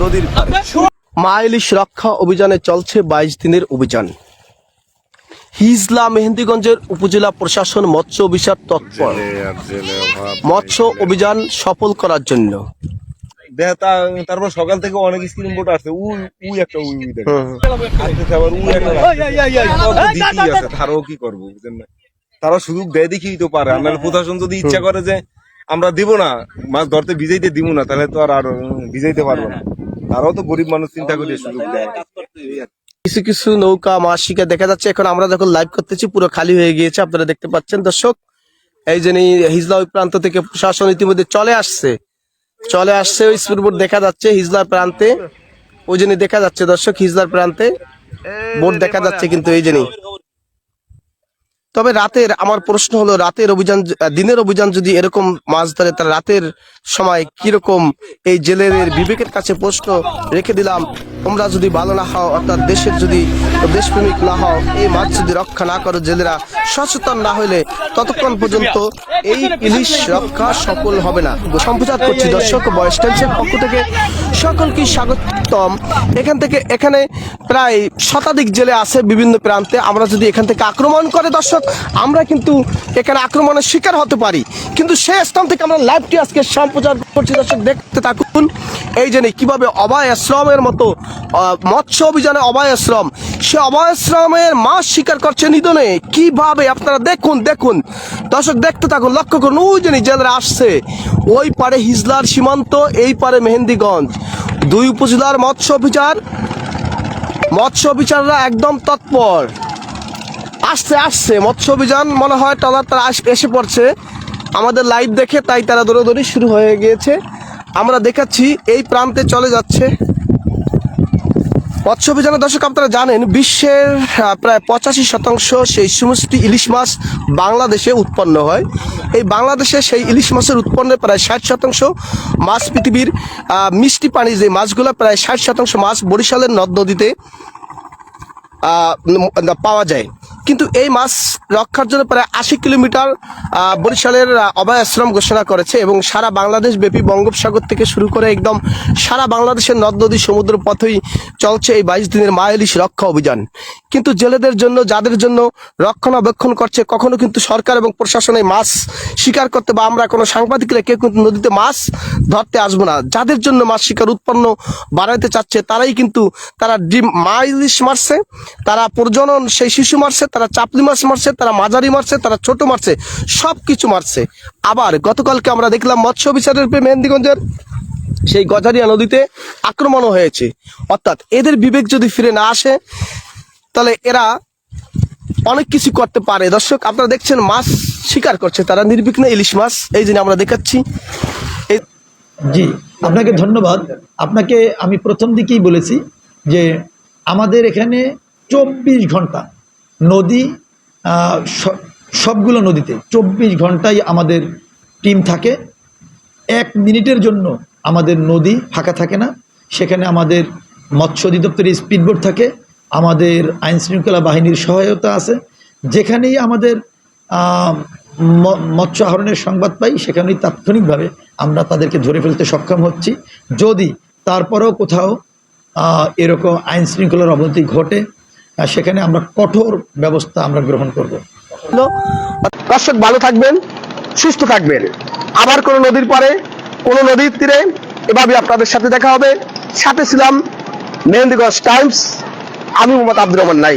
নদীর মা ইলিশ রক্ষা অভিযানে চলছে বাইশ দিনের অভিযান। হিজলা মেহেন্দিগঞ্জের উপজেলা প্রশাসন মৎস্য অভিযান তৎপর। মৎস্য অভিযান সফল করার জন্য। তারপর সকাল থেকে অনেক স্ক্রিন বোর্ড আছে উই উই একটা উই উই দেখে। আসতেছে আবার উই একটা তারাও কি করব বুঝেন না? তারা সুযোগ দেয় দেখেই তো পারে। আমরা প্রশাসন যদি ইচ্ছা করে যে আমরা দিব না মাছ ধরতে ভিজাইতে দিব না তাহলে তো আর আর ভিজাইতে পারব না। তারাও তো গরিব মানুষ চিন্তা করে সুযোগ দেয়। কিছু কিছু নৌকা মাছ শিকার দেখা যাচ্ছে এখন আমরা যখন লাইভ করতেছি পুরো খালি হয়ে গিয়েছে আপনারা দেখতে পাচ্ছেন। দর্শক এই যে হিজলা ওই প্রান্ত থেকে প্রশাসন ইতিমধ্যে চলে আসছে। চলে আসছে ওই স্পিডবোট দেখা যাচ্ছে হিজলার প্রান্তে। ওই জন্য দেখা যাচ্ছে দর্শক হিজলার প্রান্তে। বোট দেখা যাচ্ছে কিন্তু এই জন্যই তবে রাতের, আমার প্রশ্ন হলো, রাতের অভিযান দিনের অভিযান যদি এরকম মাছ ধরে, তাহলে রাতের সময় কীরকম এই জেলের বিবেকের কাছে প্রশ্ন রেখে দিলাম? তোমরা যদি ভালো না হও, অর্থাৎ দেশের যদি দেশপ্রেমিক না হও, এই মাছ যদি রক্ষা না করো জেলেরা, সচেতন না হলে ততক্ষণ পর্যন্ত এই ইলিশ রক্ষা সফল হবে না। সম্প্রচার করছি দর্শক, বয়স টেন্সের পক্ষ থেকে সকলকে স্বাগতম। এখান থেকে, এখানে প্রায় শতাধিক জেলে আছে বিভিন্ন প্রান্তে। আমরা যদি এখান থেকে আক্রমণ করে দর্শক, আমরা কিন্তু এখানে আক্রমণের শিকার হতে পারি। কিন্তু সেই স্থান থেকে আমরা লাইভটি আজকে সম্প্রচার করছি। দর্শক, দেখতে থাকুন। এই জন্য কীভাবে অভয় আশ্রমের মতো মৎস্য অভিযানে অভয় আশ্রম। সে অভয় আশ্রমের মাছ শিকার করছে নিধনে। কীভাবে? আপনারা দেখুন দেখুন। দর্শক, দেখতে থাকুন, লক্ষ্য করুন, ওই জন্য জেলেরা আসছে। ওই পারে হিজলার সীমান্ত, এই পারে মেহেন্দিগঞ্জ। দুই উপজেলার মৎস্য অভিযান মৎস্য অভিযানরা একদম তৎপর। আসছে আসছে। মৎস্য অভিযান মনে হয় তারা আস- এসে পড়ছে। আমাদের লাইভ দেখে তাই তারা দৌড়াদৌড়ি শুরু হয়ে গিয়েছে। আমরা দেখাচ্ছি, এই প্রান্তে চলে যাচ্ছে মৎস্য অভিযানের দর্শক আপনারা জানেন বিশ্বের প্রায় পঁচাশি শতাংশ সেই সমস্ত ইলিশ মাছ বাংলাদেশে উৎপন্ন হয়। এই বাংলাদেশে সেই ইলিশ মাছের উৎপন্নের প্রায় ষাট শতাংশ মাছ পৃথিবীর মিষ্টি পানি যে মাছগুলো প্রায় ষাট শতাংশ মাছ বরিশালের নদ নদীতে পাওয়া যায়। কিন্তু এই মাছ রক্ষার জন্য প্রায় আশি কিলোমিটার বরিশালের আহ, অভয় আশ্রম ঘোষণা করেছে এবং সারা বাংলাদেশ ব্যাপী বঙ্গোপসাগর থেকে শুরু করে একদম সারা বাংলাদেশের নদ নদী সমুদ্র পথেই চলছে এই বাইশ দিনের মায়ালিশ রক্ষা অভিযান। কিন্তু জেলেদের জন্য, যাদের জন্য রক্ষণাবেক্ষণ করছে, কখনো কিন্তু সরকার এবং প্রশাসনে মাছ শিকার করতে বা আমরা কোনো সাংবাদিকরা কেউ কিন্তু নদীতে মাছ ধরতে আসব না। যাদের জন্য মাছ শিকার উৎপন্ন বাড়াইতে চাচ্ছে, তারাই কিন্তু তারা ডিম, মা ইলিশ মারছে, তারা প্রজনন, সেই শিশু মারছে, তারা চাপলি মাছ মারছে, তারা মাঝারি মারছে, তারা ছোট মারছে সব কিছু মারছে। আবার গতকালকে আমরা দেখলাম মৎস্য বিচারের মেহেন্দিগঞ্জের সেই গজারিয়া নদীতে আক্রমণও হয়েছে। অর্থাৎ এদের বিবেক যদি ফিরে না আসে, তাহলে এরা অনেক কিছু করতে পারে। দর্শক, আপনারা দেখছেন মাছ শিকার করছে তারা, নির্বিঘ্নে ইলিশ মাছ। এই জন্য আমরা দেখাচ্ছি। জি, আপনাকে ধন্যবাদ। আপনাকে আমি প্রথম দিকেই বলেছি যে আমাদের এখানে চব্বিশ ঘণ্টা নদী সবগুলো নদীতে চব্বিশ ঘন্টাই আমাদের টিম থাকে। এক মিনিটের জন্য আমাদের নদী ফাঁকা থাকে না, সেখানে আমাদের মৎস্য অধিদপ্তরের স্পিডবোট থাকে, আমাদের আইন শৃঙ্খলা বাহিনীর সহায়তা আছে, যেখানেই আমাদের মৎস্য আহরণের সংবাদ পাই, সেখানেই তাৎক্ষণিকভাবে আমরা তাদেরকে ধরে ফেলতে সক্ষম হচ্ছি। যদি তারপরেও কোথাও এরকম আইন শৃঙ্খলার অবনতি ঘটে সেখানে আমরা কঠোর ব্যবস্থা আমরা গ্রহণ করব। দর্শক, ভালো থাকবেন, সুস্থ থাকবেন। আবার কোনো নদীর পরে কোনো নদীর তীরে। এভাবে আপনাদের সাথে দেখা হবে। সাথে ছিলাম মেহেন্দিগঞ্জ টাইমস। আমি মোহাম্মদ আব্দুর রহমান নাই